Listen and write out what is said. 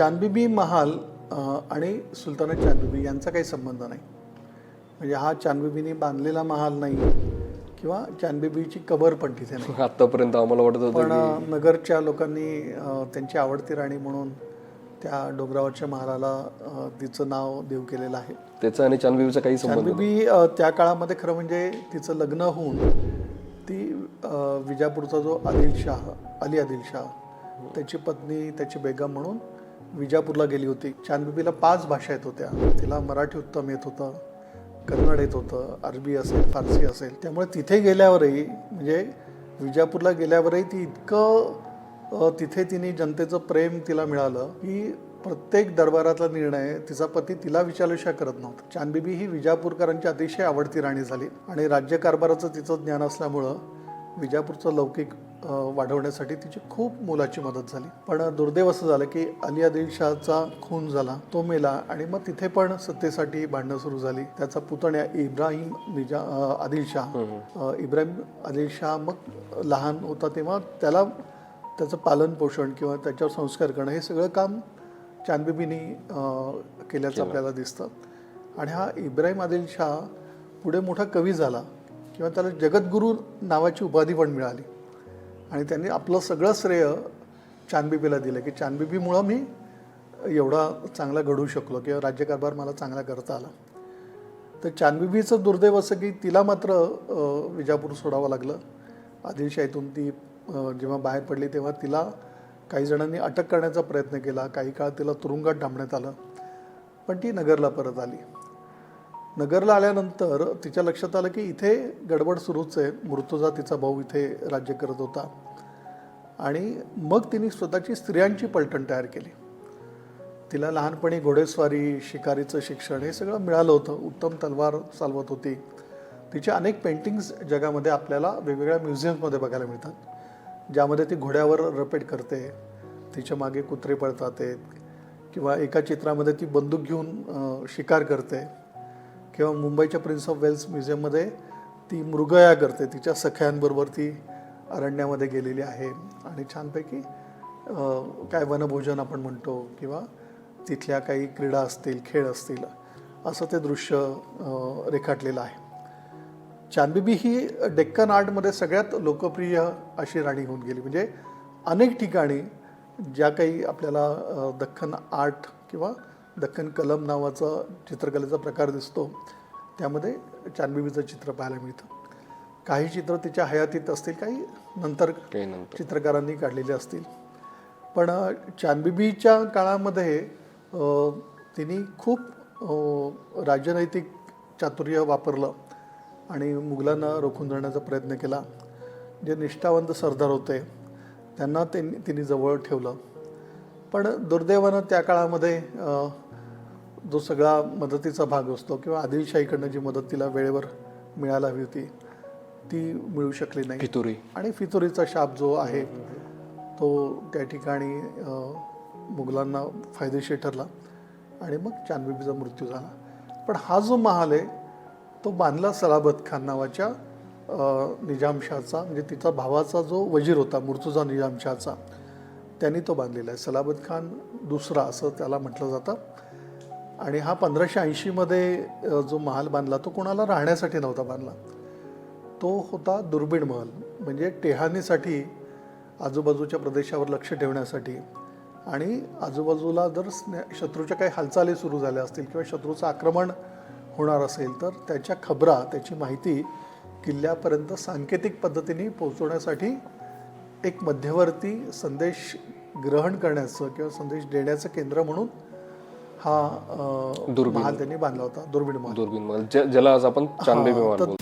चांदबिबी महाल आणि सुलताना चांदबिबी यांचा काही संबंध नाही. म्हणजे हा चांदबिबीने बांधलेला महाल नाही किंवा चांदबिबीची कबर पण तिथे नाही. आतापर्यंत आम्हाला वाटत होतं पण नगरच्या लोकांनी त्यांची आवडती राणी म्हणून त्या डोंगरावरच्या महालाला तिचं नाव देव केलेलं आहे. त्याचा आणि चांदबिबीचा काही चांदबिबी त्या काळामध्ये खरं म्हणजे तिचं लग्न होऊन ती विजापूरचा जो आदिलशाह अली आदिलशाह त्याची पत्नी त्याची बेगम म्हणून विजापूरला गेली होती. चांदबिबीला पाच भाषा येत होत्या. तिला मराठी उत्तम येत होतं कन्नड येत होतं अरबी असेल फारसी असेल. त्यामुळे तिथे गेल्यावरही म्हणजे विजापूरला गेल्यावरही ती इतकं तिथे तिने जनतेचं प्रेम तिला मिळालं की प्रत्येक दरबारातला निर्णय तिचा पती तिला विचारल्याशिवाय करत नव्हता. चांदबिबी ही विजापूरकरांची अतिशय आवडती राणी झाली आणि राज्यकारभाराचं तिचं ज्ञान असल्यामुळं विजापूरचं लौकिक वाढवण्यासाठी तिची खूप मोलाची मदत झाली. पण दुर्दैव असं झालं की अली आदिलशहाचा खून झाला तो मेला आणि मग तिथे पण सत्तेसाठी भांडणं सुरू झाली. त्याचा पुतण्या इब्राहिम निजा आदिलशाह इब्राहिम आदिलशाह मग लहान होता तेव्हा त्याला त्याचं पालन पोषण किंवा त्याच्यावर संस्कार करणं हे सगळं काम चांदबिबीनी केल्याचं आपल्याला दिसतं. आणि हा इब्राहिम आदिल शाह पुढे मोठा कवी झाला किंवा त्याला जगद्गुरू नावाची उपाधी पण मिळाली. आणि त्यांनी आपलं सगळं श्रेय चांदबिबीला दिलं की चांदबिबीमुळं मी एवढा चांगला घडू शकलो किंवा राज्यकारभार मला चांगला करता आला. तर चांदबिबीचं दुर्दैव असं की तिला मात्र विजापूर सोडावं लागलं. आदिलशाहीतून ती जेव्हा बाहेर पडली तेव्हा तिला काही जणांनी अटक करण्याचा प्रयत्न केला. काही काळ तिला तुरुंगात डांबण्यात आलं. पण ती नगरला परत आली. नगरला आल्यानंतर तिच्या लक्षात आलं की इथे गडबड सुरूच आहे. मृत्यूजा तिचा भाऊ इथे राज्य करत होता. आणि मग तिने स्वतःची स्त्रियांची पलटण तयार केली. तिला लहानपणी घोडेस्वारी शिकारीचं शिक्षण हे सगळं मिळालं होतं. उत्तम तलवार चालवत होती. तिचे अनेक पेंटिंग्स जगामध्ये आपल्याला वेगवेगळ्या म्युझियम्समध्ये बघायला मिळतात. ज्यामध्ये ती घोड्यावर रपेट करते तिच्यामागे कुत्रे पळतात किंवा एका चित्रामध्ये ती बंदूक घेऊन शिकार करते. किंवा मुंबईच्या प्रिन्स ऑफ वेल्स म्युझियममध्ये ती मृगया करते तिच्या सख्यांबरोबर ती अरण्यामध्ये गेलेली आहे. आणि छानपैकी काय वनभोजन आपण म्हणतो किंवा तिथल्या काही क्रीडा असतील खेळ असतील असं ते दृश्य रेखाटलेलं आहे. चांदबिबी ही डेक्कन आर्टमध्ये सगळ्यात लोकप्रिय अशी राणी होऊन गेली. म्हणजे अनेक ठिकाणी ज्या काही आपल्याला दख्खन आर्ट किंवा दख्खन कलम नावाचा चित्रकलेचा प्रकार दिसतो. त्यामध्ये चांदबिबीचं चित्र पाहायला मिळतं. काही चित्र तिच्या हयातीत असतील काही नंतर चित्रकारांनी काढलेले असतील. पण चांदबिबीच्या काळामध्ये तिने खूप राजनैतिक चातुर्य वापरलं आणि मुघलांना रोखून धरण्याचा प्रयत्न केला. जे निष्ठावंत सरदार होते त्यांना त्यांनी तिने जवळ ठेवलं. पण दुर्दैवानं त्या काळामध्ये जो सगळा मदतीचा भाग असतो किंवा आदिलशाहीकडनं जी मदत तिला वेळेवर मिळायला हवी होती ती मिळू शकली नाही. फितुरी. आणि फितुरीचा शाप जो आहे तो त्या ठिकाणी मुघलांना फायदेशीर ठरला आणि मग चांदबिबीचा मृत्यू झाला. पण हा जो महाल आहे तो बांधला सलाबत खान नावाच्या निजामशाहचा म्हणजे तिचा भावाचा जो वजीर होता मुर्तुजा निजामशाहचा त्यांनी तो बांधलेला आहे. सलाबत खान दुसरा असं त्याला म्हटलं जातं. आणि हा पंधराशे ऐंशीमध्ये जो महाल बांधला तो कोणाला राहण्यासाठी नव्हता बांधला. तो होता दुर्बीण महल म्हणजे टेहानीसाठी आजूबाजूच्या प्रदेशावर लक्ष ठेवण्यासाठी. आणि आजूबाजूला जर स्ने शत्रूच्या काही हालचाली सुरू झाल्या असतील किंवा शत्रूचं आक्रमण होणार असेल तर त्याच्या खबरा त्याची माहिती किल्ल्यापर्यंत सांकेतिक पद्धतीने पोहोचवण्यासाठी एक मध्यवर्ती संदेश ग्रहण करण्याचं किंवा संदेश देण्याचं केंद्र म्हणून हा दुर्बीण. महाल त्यांनी बांधला होता दुर्बीण महाल दुर्बीण महल ज्या- ज्याला आज आपण चांदबिबी हा, तर